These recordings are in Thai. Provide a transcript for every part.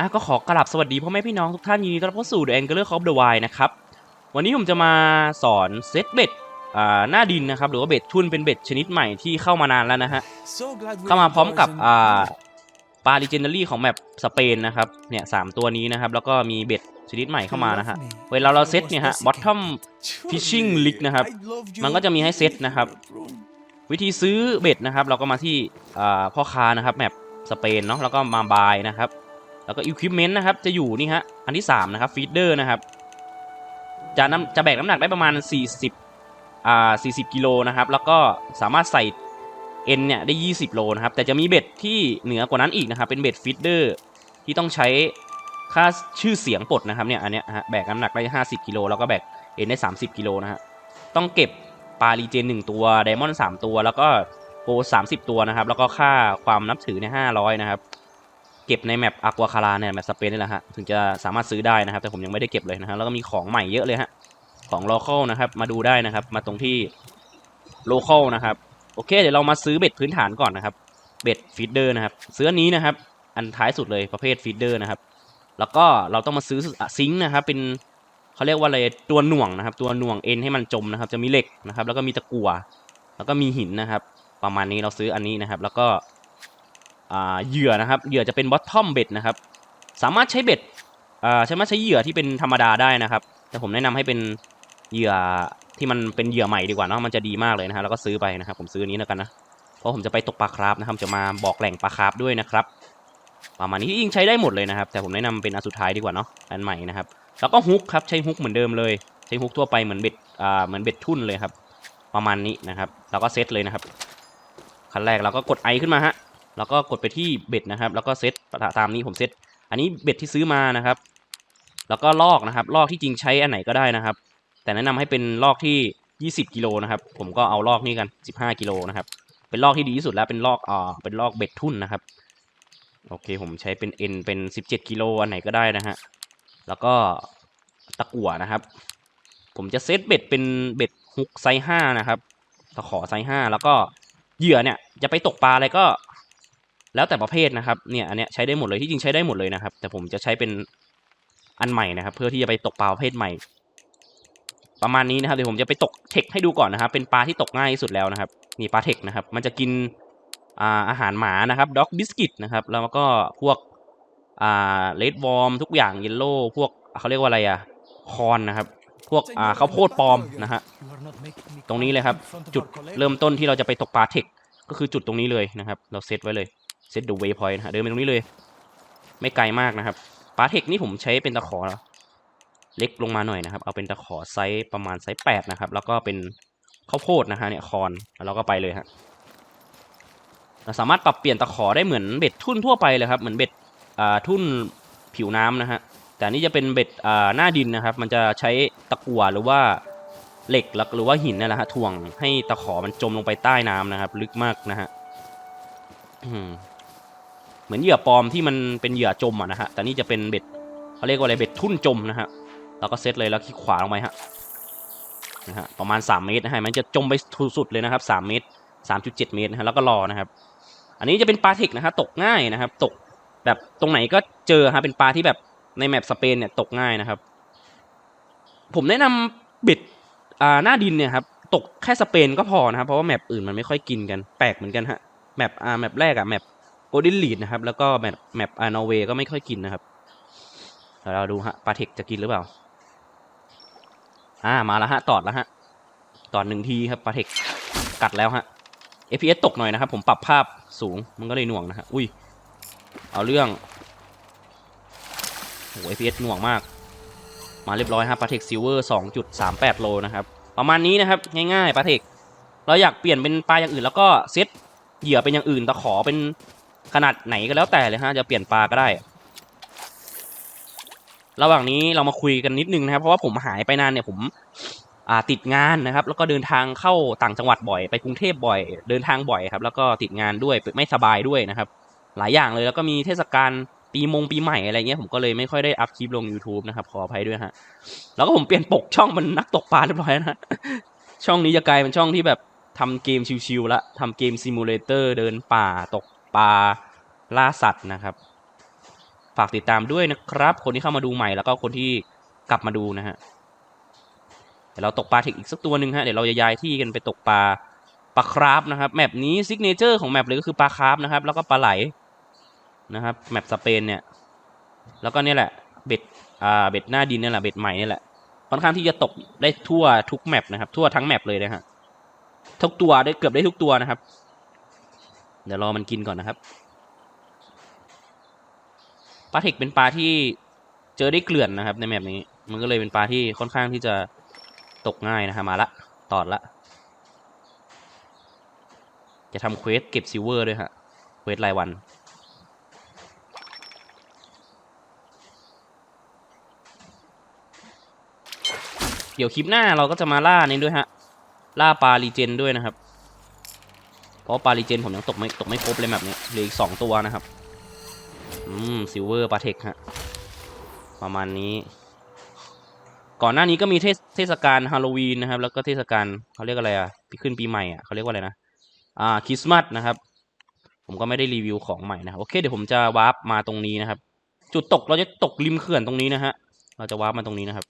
อะก็ขอกราบสวัสดีพ่อแม่พี่น้องทุกท่านยินดีต้อนรับเข้าสู่ The Angler of the Wild นะครับวันนี้ผมจะมาสอนเซตเบ็ดอ่าหน้าดินนะครับหรือว่าเบ็ดทุนเป็นเบ็ดชนิดใหม่ที่เข้ามานานแล้วนะฮะเข้ามาพร้อมกับอ่าปลา legendary ของแมปสเปนนะครับเนี่ยสามตัวนี้นะครับแล้วก็มีเบ็ดชนิดใหม่เข้ามานะฮะเวลาเราเซตเนี่ยฮะ bottom fishing rig นะครับมันก็จะมีให้เซตนะครับวิธีซื้อเบ็ดนะครับ เราก็มาที่อ่าพ่อค้านะครับแมปสเปนเนาะแล้วก็มาบายนะครับ แล้วก็อุปกรณ์นะครับจะอยู่นี่ฮะอันที่ 3 นะครับฟีดเดอร์นะครับจะน้ำจะแบกน้ำหนักได้ประมาณ 40อ่า40 กิโลนะครับ แล้วก็สามารถใส่เอ็นเนี่ยได้ 20 โลนะครับ แต่จะมีเบ็ดที่เหนือกว่านั้นอีกนะครับ เป็นเบ็ดฟีดเดอร์ที่ต้องใช้ค่าชื่อเสียงปลดนะครับเนี่ยอันเนี้ยฮะแบกน้ำหนักได้ 50 กิโลแล้วก็แบกเอ็นได้ 30 กิโลนะฮะต้องเก็บปลารีเจนหนึ่งตัวไดมอนด์สามตัว แล้วก็โกสามสิบตัวนะครับ แล้วก็ค่าความนับถือเนี่ยห้าร้อยนะครับ เก็บในแมปอควาคาราเนี่ยแมปสเปนนี่แหละฮะถึงจะสามารถซื้อได้นะครับ แต่ผมยังไม่ได้เก็บเลยนะฮะแล้วก็มีของใหม่เยอะเลยฮะของโลเคอลนะครับมาดูได้นะครับ มาตรงที่โลเคอลนะครับโอเค เดี๋ยวเรามาซื้อเบ็ดพื้นฐานก่อนนะครับเบ็ดฟีดเดอร์นะครับซื้อนี้นะครับ อันท้ายสุดเลยประเภทฟีดเดอร์นะครับ แล้วก็เราต้องมาซื้อซิงค์นะครับ เป็นเขาเรียกว่าอะไรตัวหน่วงนะครับ ตัวหน่วงเอ็นให้มันจมนะครับ จะมีเหล็กนะครับ แล้วก็มีตะกั่วแล้วก็มีหินนะครับ ประมาณนี้เราซื้ออันนี้นะครับ แล้วก็ เหยื่อนะครับเหยื่อจะเป็นบอททอมเบ็ดนะครับสามารถใช้เบ็ดอ่าสามารถใช้เหยื่อที่เป็นธรรมดาได้นะครับ แต่ผมแนะนำให้เป็นเหยื่อที่มันเป็นเหยื่อใหม่ดีกว่าเนาะมันจะดีมากเลยนะฮะแล้วก็ซื้อไปนะครับ ผมซื้อนี้แล้วกันนะเพราะผมจะไปตกปลาคราฟนะครับ จะมาบอกแหล่งปลาคราฟด้วยนะครับประมาณนี้ที่ยิงใช้ได้หมดเลยนะครับ แต่ผมแนะนำเป็นอันสุดท้ายดีกว่าเนาะอันใหม่นะครับแล้วก็ฮุกครับใช้ฮุกเหมือนเดิมเลย ใช้ฮุกทั่วไปเหมือนเบ็ดอ่าเหมือนเบ็ดทุ่นเลยครับ ประมาณนี้นะครับ แล้วก็เซตเลยนะครับขั้นแรกเราก็กดไอขึ้นมาฮะ แล้วก็กดไปที่เบ็ดนะครับ แล้วก็เซตตามนี้ผมเซตอันนี้เบ็ดที่ซื้อมานะครับ แล้วก็ลอกนะครับ ลอกที่จริงใช้อันไหนก็ได้นะครับ แต่แนะนำให้เป็นลอกที่ 20 กิโลนะครับ ผมก็เอาลอกนี้กัน 15 กิโลนะครับ เป็นลอกที่ดีที่สุดแล้วเป็นลอกอ่าเป็นลอกเบ็ดทุ่นนะครับ โอเค ผมใช้เป็น N เป็น 17 กิโลอันไหนก็ได้นะฮะ แล้วก็ตะกั่วนะครับ ผมจะเซตเบ็ดเป็นเบ็ดฮุกไซส์5นะครับ ตะขอไซส์5แล้วก็เหยื่อเนี่ยจะไปตกปลาอะไรก็ แล้วแต่ประเภทนะครับเนี่ยอันเนี้ยใช้ได้หมดเลยที่จริงใช้ได้หมดเลยนะครับ แต่ผมจะใช้เป็นอันใหม่นะครับ เพื่อที่จะไปตกปลาประเภทใหม่ ประมาณนี้นะครับเดี๋ยวผมจะไปตกเทคให้ดูก่อนนะครับ เป็นปลาที่ตกง่ายที่สุดแล้วนะครับนี่ปลาเทคนะครับ มันจะกินอ่าอาหารหมานะครับด็อกบิสกิตนะครับแล้วก็พวกอ่าเลดวอร์มทุกอย่างเยลโล่พวกเขาเรียกว่าอะไรอะคอนนะครับ พวกอ่าข้าวโพดปลอมนะฮะตรงนี้เลยครับ จุดเริ่มต้นที่เราจะไปตกปลาเทคก็คือจุดตรงนี้เลยนะครับ เราเซตไว้เลย เซตดูเวย์พอยต์นะฮะเดินไปตรงนี้เลย ไม่ไกลมากนะครับปลาเทคนี่ผมใช้เป็นตะขอเล็กลงมาหน่อยนะครับ เอาเป็นตะขอไซส์ประมาณไซส์แปดนะครับ แล้วก็เป็นข้าวโพดนะฮะเนี่ยคอนแล้วก็ไปเลยฮะเราสามารถปรับเปลี่ยนตะขอได้เหมือนเบ็ดทุ่นทั่วไปเลยครับเหมือนเบ็ดอ่าทุ่นผิวน้ำนะฮะแต่นี่จะเป็นเบ็ดอ่าหน้าดินนะครับ มันจะใช้ตะกั่วหรือว่าเหล็กหรือว่าหินนั่นแหละฮะถ่วงให้ตะขอมันจมลงไปใต้น้ำนะครับ ลึกมากนะฮะ เหมือนเหยื่อปลอมที่มันเป็นเหยื่อจมอะนะฮะ แต่นี่จะเป็นเบ็ดเขาเรียกว่าอะไรเบ็ดทุ่นจมนะฮะ เราก็เซตเลยแล้วคลิกขวาลงไปฮะนะฮะประมาณ 3 เมตรนะฮะมันจะจมไปสุดเลยนะครับ 3 เมตร 3.7 เมตรนะฮะแล้วก็รอนะครับ อันนี้จะเป็นปลาเทคนะฮะตกง่ายนะครับ ตกแบบตรงไหนก็เจอฮะเป็นปลาที่แบบในแมปสเปนเนี่ยตกง่ายนะครับ ผมแนะนำเบ็ดอ่าหน้าดินเนี่ยครับตกแค่สเปนก็พอนะครับเพราะว่าแมปอื่นมันไม่ค่อยกินกันแปลกเหมือนกันฮะแมปอ่าแมปแรกอะแมป โกลเด้นลีดนะครับ แล้วก็แมปแมปอานอเวก็ไม่ค่อยกินนะครับเดี๋ยวเราดูฮะปลาเทคจะกินหรือเปล่า อ่ามาแล้วฮะ ตอดแล้วฮะ ตอดหนึ่งทีครับปลาเทคกัดแล้วฮะ FPS ตกหน่อยนะครับ ผมปรับภาพสูงมันก็เลยหน่วงนะฮะอุ้ย เอาเรื่องโอ้ FPS หน่วงมาก มาเรียบร้อยฮะปลาเทคซิลเวอร์สองจุดสามแปดโลนะครับ ประมาณนี้นะครับ ง่ายๆปลาเทคเราอยากเปลี่ยนเป็นปลาอย่างอื่นแล้วก็เซตเหยื่อเป็นอย่างอื่นตะขอเป็น ขนาดไหนก็แล้วแต่เลยฮะจะเปลี่ยนปลาก็ได้ ระหว่างนี้เรามาคุยกันนิดนึงนะครับ เพราะว่าผมหายไปนานเนี่ยผมติดงานนะครับ แล้วก็เดินทางเข้าต่างจังหวัดบ่อยไปกรุงเทพบ่อย เดินทางบ่อยครับ แล้วก็ติดงานด้วยไม่สบายด้วยนะครับ หลายอย่างเลยแล้วก็มีเทศกาลปีมงปีใหม่อะไรเงี้ยผมก็เลยไม่ค่อยได้อัพคลิปลง YouTube นะครับขออภัยด้วยฮะแล้วก็ผมเปลี่ยนปกช่องมันนักตกปลาเรียบร้อยนะช่องนี้จะกลายเป็นช่องที่แบบทำเกมชิวๆละทำเกมซิมูเลเตอร์เดินป่าตก ปลาล่าสัตว์นะครับ ฝากติดตามด้วยนะครับ คนที่เข้ามาดูใหม่แล้วก็คนที่กลับมาดูนะฮะเดี๋ยวเราตกปลาเทคอีกสักตัวหนึ่งฮะเดี๋ยวเราจะย้ายที่กันไปตกปลาปลาคราฟนะครับแมปนี้ซิกเนเจอร์ของแมปเลยก็คือปลาคราฟนะครับ แล้วก็ปลาไหลนะครับแมปสเปนเนี่ยแล้วก็เนี่ยแหละเบ็ดอ่าเบ็ดหน้าดินเนี่ยแหละเบ็ดใหม่เนี่ยแหละค่อนข้างที่จะตกได้ทั่วทุกแมปนะครับ ทั่วทั้งแมปเลยนะฮะทุกตัวได้เกือบได้ทุกตัวนะครับ ดี๋ยวรอมันกินก่อนนะครับปลาเทคเป็นปลาที่เจอได้เกลื่อนนะครับ ในแมปนี้ มันก็เลยเป็นปลาที่ค่อนข้างที่จะตกง่ายนะฮะมาละตอดละจะทำเควสเก็บซิลเวอร์ด้วยฮะเควสรายวันเดี๋ยวคลิปหน้าเราก็จะมาล่านี้ด้วยฮะ ล่าปลารีเจนด้วยนะครับ ราะปลารีเจนผมยังตกไม่ตกไม่ครบเลยแบบนี้เหลืออีกสองตัวนะครับ อืมซิลเวอร์ปลาเทคฮะประมาณนี้ ก่อนหน้านี้ก็มีเทศกาลฮาโลวีนนะครับ แล้วก็เทศกาลเขาเรียกอะไรอะปีขึ้นปีใหม่อะเขาเรียกว่าอะไรนะอ่าคริสต์มาสนะครับ ผมก็ไม่ได้รีวิวของใหม่นะครับโอเคเดี๋ยวผมจะวาร์ปมาตรงนี้นะครับ จุดตกเราจะตกริมเขื่อนตรงนี้นะฮะเราจะวาร์ปมาตรงนี้นะครับ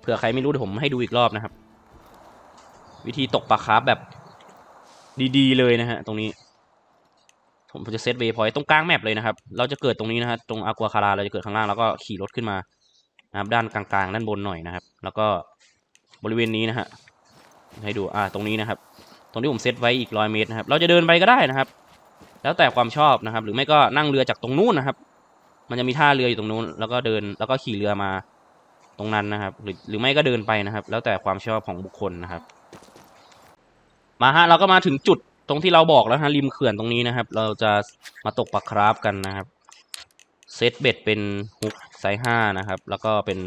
เผื่อใครไม่รู้เดี๋ยวผมให้ดูอีกรอบนะครับ วิธีตกปลาคาร์ฟแบบ ดีๆเลยนะฮะตรงนี้ ผมจะเซตเวย์พอยต์ตรงกลางแมปเลยนะครับ เราจะเกิดตรงนี้นะฮะตรงอากัวคาราเราจะเกิดข้างล่างแล้วก็ขี่รถขึ้นมานะครับด้านกลางๆด้านบนหน่อยนะครับ แล้วก็บริเวณนี้นะฮะให้ดูอ่าตรงนี้นะครับ ตรงที่ผมเซตไว้อีกร้อยเมตรนะครับ เราจะเดินไปก็ได้นะครับ แล้วแต่ความชอบนะครับ หรือไม่ก็นั่งเรือจากตรงนู้นนะครับ มันจะมีท่าเรืออยู่ตรงนู้น แล้วก็เดินแล้วก็ขี่เรือมาตรงนั้นนะครับ หรือหรือไม่ก็เดินไปนะครับ แล้วแต่ความชอบของบุคคลนะครับ มาฮะเราก็มาถึงจุดตรงที่เราบอกแล้วฮะริมเขื่อนตรงนี้นะครับ เราจะมาตกปลาคราฟกันนะครับเซตเบ็ดเป็นฮุกไซส์ห้านะครับ แล้วก็เป็น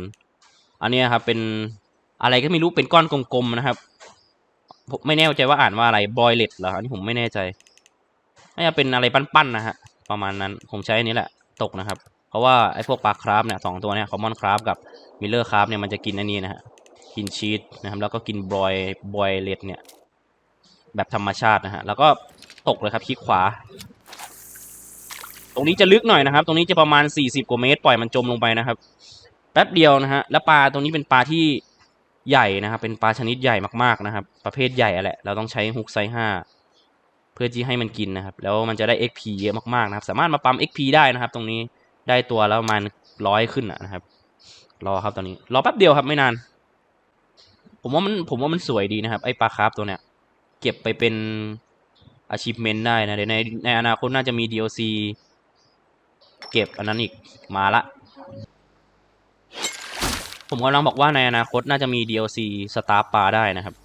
อันนี้ครับเป็นอะไรก็ไม่รู้เป็นก้อนกลมๆนะครับผมไม่แน่ใจว่าอ่านว่าอะไรบอยเลตเหรออันนี้ผมไม่แน่ใจน่าจะเป็นอะไรปั้นๆนะฮะประมาณนั้นผมใช้อันนี้แหละตกนะครับ เพราะว่าไอ้พวกปลาคราฟเนี่ยสองตัวเนี่ยคอมมอนคราฟกับมิลเลอร์คราฟเนี่ยมันจะกินอันนี้นะฮะกินชีสนะครับแล้วก็กินบอยบอยเลตเนี่ย แบบธรรมชาตินะฮะแล้วก็ตกเลยครับคลิกขวา ตรงนี้จะลึกหน่อยนะครับ ตรงนี้จะประมาณ 40 กว่าเมตร ปล่อยมันจมลงไปนะครับ แป๊บเดียวนะฮะแล้วปลาตรงนี้เป็นปลาที่ใหญ่นะครับ เป็นปลาชนิดใหญ่มากๆนะครับ ประเภทใหญ่อะแหละเราต้องใช้ฮุกไซส์ห้าเพื่อที่ให้มันกินนะครับ แล้วมันจะได้ XP เยอะมากๆนะครับ สามารถมาปั๊ม XP ได้นะครับ ตรงนี้ได้ตัวแล้วประมาณร้อยขึ้นนะครับ รอครับตอนนี้ รอแป๊บเดียวครับไม่นาน ผมว่ามันผมว่ามันสวยดีนะครับ ไอ้ปลาคราฟตัวเนี้ย เก็บไปเป็น achievement ได้นะ เดี๋ยวในในอนาคตน่าจะมี DLC เก็บอันนั้นอีกมาละ ผมกำลังบอกว่าในอนาคตน่าจะมี DLC สตาร์ปลาได้นะครับ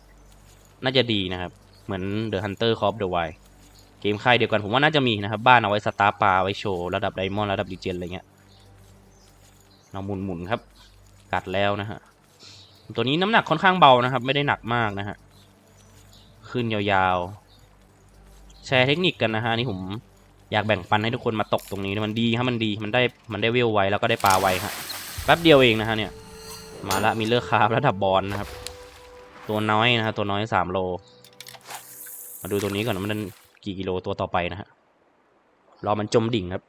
น่าจะดีนะครับ เหมือน The Hunter Call of the Wild เกมค่ายเดียวกันผมว่าน่าจะมีนะครับ บ้านเอาไว้สตาร์ปลาไว้โชว์ ระดับไดมอนด์ระดับดีเจนอะไรเงี้ยเราหมุนหมุนครับ กัดแล้วนะฮะ ตัวนี้น้ำหนักค่อนข้างเบานะครับ ไม่ได้หนักมากนะฮะ ขึ้นยาวๆ แชร์เทคนิคกันนะฮะนี่ผมอยากแบ่งปันให้ทุกคนมาตกตรงนี้มันดีครับมันดีมันได้มันได้เวลไวแล้วก็ได้ปลาไวครับแป๊บเดียวเองนะฮะเนี่ยมาละมีเลอร์คาร์บระดับบอลนะครับ ตัวน้อยนะครับตัวน้อยสามโล มาดูตัวนี้ก่อนมันกี่กิโลตัวต่อไปนะฮะรอมันจมดิ่งครับ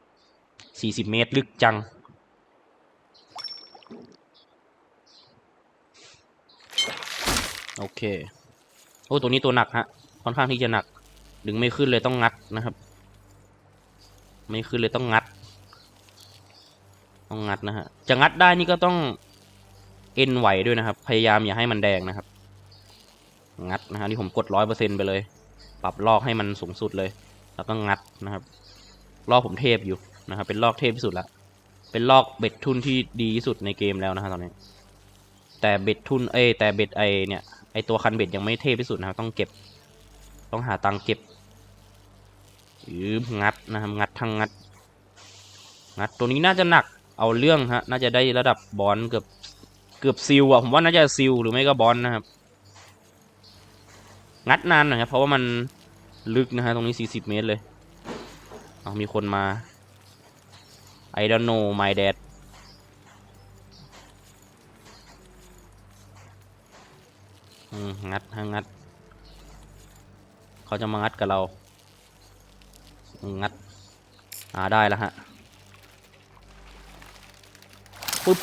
สี่สิบเมตรลึกจังโอเค อ้ตัวนี้ตัวหนักฮะค่อนข้างที่จะหนัก ดึงไม่ขึ้นเลยต้องงัดนะครับ ไม่ขึ้นเลยต้องงัด ต้องงัดนะฮะ จะงัดได้นี่ก็ต้องเอ็นไหวด้วยนะครับ พยายามอย่าให้มันแดงนะครับ งัดนะฮะนี่ผมกดร้อยเปอร์เซ็นไปเลย ปรับลอกให้มันสูงสุดเลย แล้วก็งัดนะครับ ลอกผมเทพอยู่นะครับ เป็นลอกเทพที่สุดละ เป็นลอกเบ็ดทุนที่ดีที่สุดในเกมแล้วนะฮะตอนนี้ แต่เบ็ดทุนเอแต่เบ็ดไอเนี่ย ไอตัวคันเบ็ดยังไม่เทพที่สุดนะครับ ต้องเก็บ ต้องหาตังเก็บยืมงัดนะครับงัดทั้งงัด งัดตัวนี้น่าจะหนักเอาเรื่องฮะ น่าจะได้ระดับบอลเกือบเกือบซิลอะผมว่าน่าจะซิลหรือไม่ก็บอลนะครับ งัดนานหน่อยครับเพราะว่ามันลึกนะฮะตรงนี้ 40 เมตรเลย เอามีคนมา I don't know my dad งัดฮะงัด เขาจะมางัดกับเรา งัด อ่าได้แล้วฮะ ปุ๊บ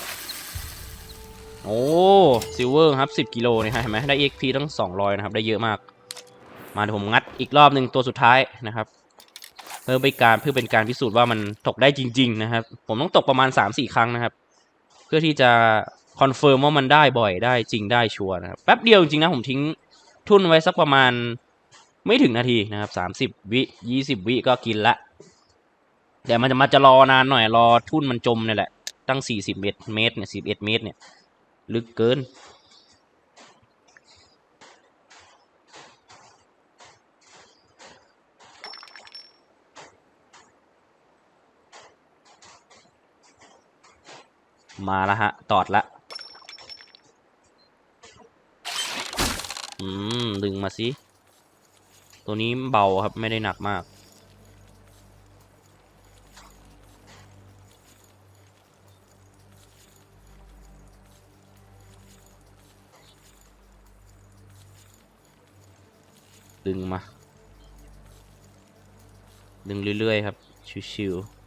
โอ้ซิลเวอร์ครับ10กิโลนี่ฮะเห็นไหมได้ EXP ทั้ง 200 นะครับ ได้เยอะมาก มาเดี๋ยวผมงัดอีกรอบหนึ่งตัวสุดท้ายนะครับ เพื่อเป็นการเพื่อเป็นการพิสูจน์ว่ามันตกได้จริง ๆ นะครับ ผมต้องตกประมาณ 3-4 ครั้งนะครับ เพื่อที่จะ คอนเฟิร์มว่ามันได้บ่อยได้จริงได้ชัวร์นะครับแป๊บเดียวจริงนะผมทิ้งทุนไว้สักประมาณไม่ถึงนาทีนะครับ 30 วิ20 วิก็กินละแต่มันจะมาจะรอนานหน่อยรอทุ่นมันจมเนี่ยแหละ ตั้ง40เมตรเมตรเนี่ย11 เมตรเนี่ย ลึกเกิน มาแล้วฮะ ตอดละ อืม ดึงมาสิ ตัวนี้เบาครับไม่ได้หนักมาก ดึงมา ดึงเรื่อยๆครับ ชิวๆ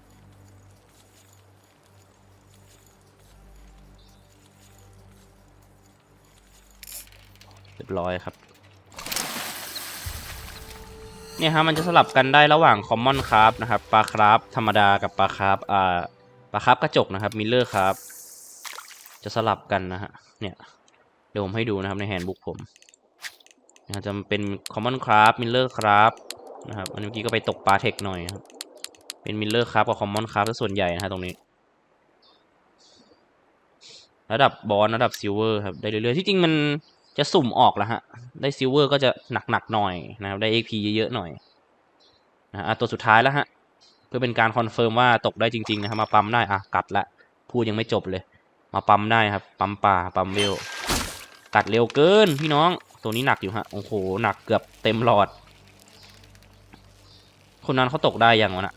รียบร้อยครับ เนี่ยฮะมันจะสลับกันได้ระหว่าง Common Craft นะครับปลาคราฟธรรมดากับปลาคราฟอ่าปลาคราฟกระจกนะครับมิลเลอร์ครับจะสลับกันนะฮะเนี่ยเดี๋ยวผมให้ดูนะครับในแฮนด์บุ๊กผมนะจะเป็น Common Craft Miller Craft นะครับอันเมื่อกี้ก็ไปตกปลาเทคหน่อยครับเป็น Miller Craft กับ Common Craft ซะส่วนใหญ่นะฮะตรงนี้ระดับบอลระดับซิลเวอร์ครับได้เรื่อยๆที่จริงมัน จะสุ่มออกแล้วฮะ ได้ซิลเวอร์ก็จะหนักๆหน่อยนะครับ ได้ XP เยอะๆหน่อยนะอะตัวสุดท้ายแล้วฮะ เพื่อเป็นการคอนเฟิร์มว่าตกได้จริงๆนะครับมาปั๊มได้อะกัดละพูดยังไม่จบเลย มาปั๊มได้ครับ ปั๊มป่าปั๊มเวลกัดเร็วเกินพี่น้องตัวนี้หนักอยู่ฮะโอ้โหหนักเกือบเต็มหลอด คนนั้นเขาตกได้ยังวะน่ะ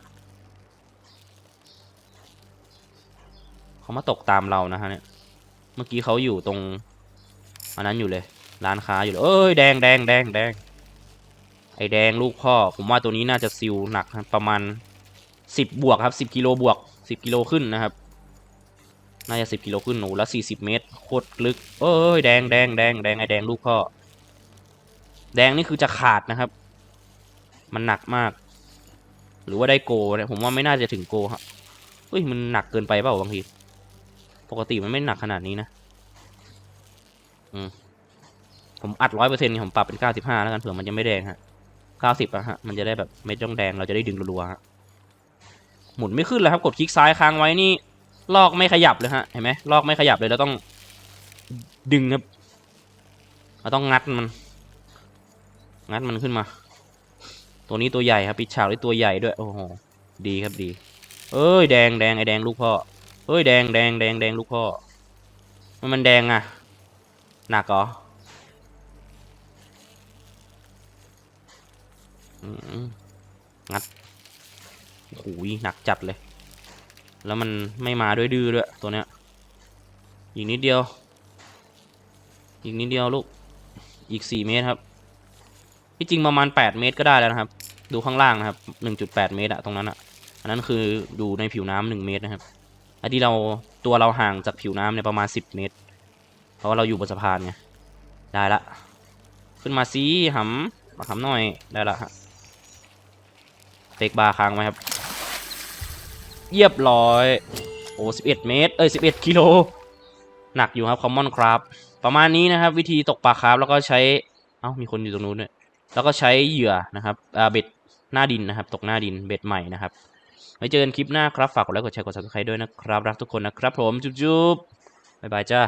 เขามาตกตามเรานะฮะเนี่ยเมื่อกี้เขาอยู่ตรง อันนั้นอยู่เลย ร้านค้าอยู่เลยเอ้ยแดงแดงแดงแดงไอแดงลูกพ่อ ผมว่าตัวนี้น่าจะซิลหนักประมาณสิบบวกครับสิบกิโลบวกสิบกิโลขึ้นนะครับ น่าจะสิบกิโลขึ้นหนูแล้วสี่สิบเมตรโคตรลึก เอ้ยแดงแดงแดงแดงไอแดงลูกพ่อ แดงนี่คือจะขาดนะครับ มันหนักมาก หรือว่าได้โกเนี่ยผมว่าไม่น่าจะถึงโกครับเฮ้ยมันหนักเกินไปเปล่าบางที ปกติมันไม่หนักขนาดนี้นะ ผมอัดร้อยเปอร์เซ็นต์ผมปรับเป็นเก้าสิบห้าแล้วกันเผื่อมันจะไม่แดงฮะเก้าสิบอะฮะ มันจะได้แบบไม่ต้องแดงเราจะได้ดึงรัวๆฮะหมุนไม่ขึ้นเลยครับ กดคลิกซ้ายค้างไว้นี่ ลอกไม่ขยับเลยฮะ เห็นไหมลอกไม่ขยับเลยเราต้อง ดึงครับเราต้องงัดมัน งัดมันขึ้นมา ตัวนี้ตัวใหญ่ครับปิดฉากด้วยตัวใหญ่ด้วย โอ้โห ดีครับดี เอ้ยแดงแดงไอแดงลูกพ่อเอ้ยแดงแดงแดงแดงลูกพ่อ มันมันแดงอะ หนักเหรองัดโอ้โหหนักจัดเลย แล้วมันไม่มาด้วยดื้อด้วยตัวเนี้ยอีกนิดเดียว อีกนิดเดียวลูก อีกสี่เมตรครับ ที่จริงประมาณแปดเมตรก็ได้แล้วนะครับ ดูข้างล่างนะครับหนึ่งจุดแปดเมตรอะตรงนั้นอะอันนั้นคืออยู่ในผิวน้ำหนึ่งเมตรนะครับอันที่เราตัวเราห่างจากผิวน้ำเนี่ยประมาณสิบเมตร ราะว่าเราอยู่บนสะพานไงได้ละ ขึ้นมาซีหำมาหำหน่อยได้ละฮะเฟกบาร์ค้างไว้ครับเรียบร้อยโอ้สิบเอ็ดเมตร เอ้ยสิบเอ็ดกิโลหนักอยู่ครับคอมมอนครับประมาณนี้นะครับ วิธีตกปลาคราฟแล้วก็ใช้เอ้ามีคนอยู่ตรงนู้นด้วยแล้วก็ใช้เหยื่อนะครับอ่าเบ็ดหน้าดินนะครับ ตกหน้าดินเบ็ดใหม่นะครับไว้เจอกันคลิปหน้าครับ ฝากกดไลค์กดแชร์กด subscribe ด้วยนะครับ รักทุกคนนะครับผม จุ๊บๆบ๊ายบายจ้า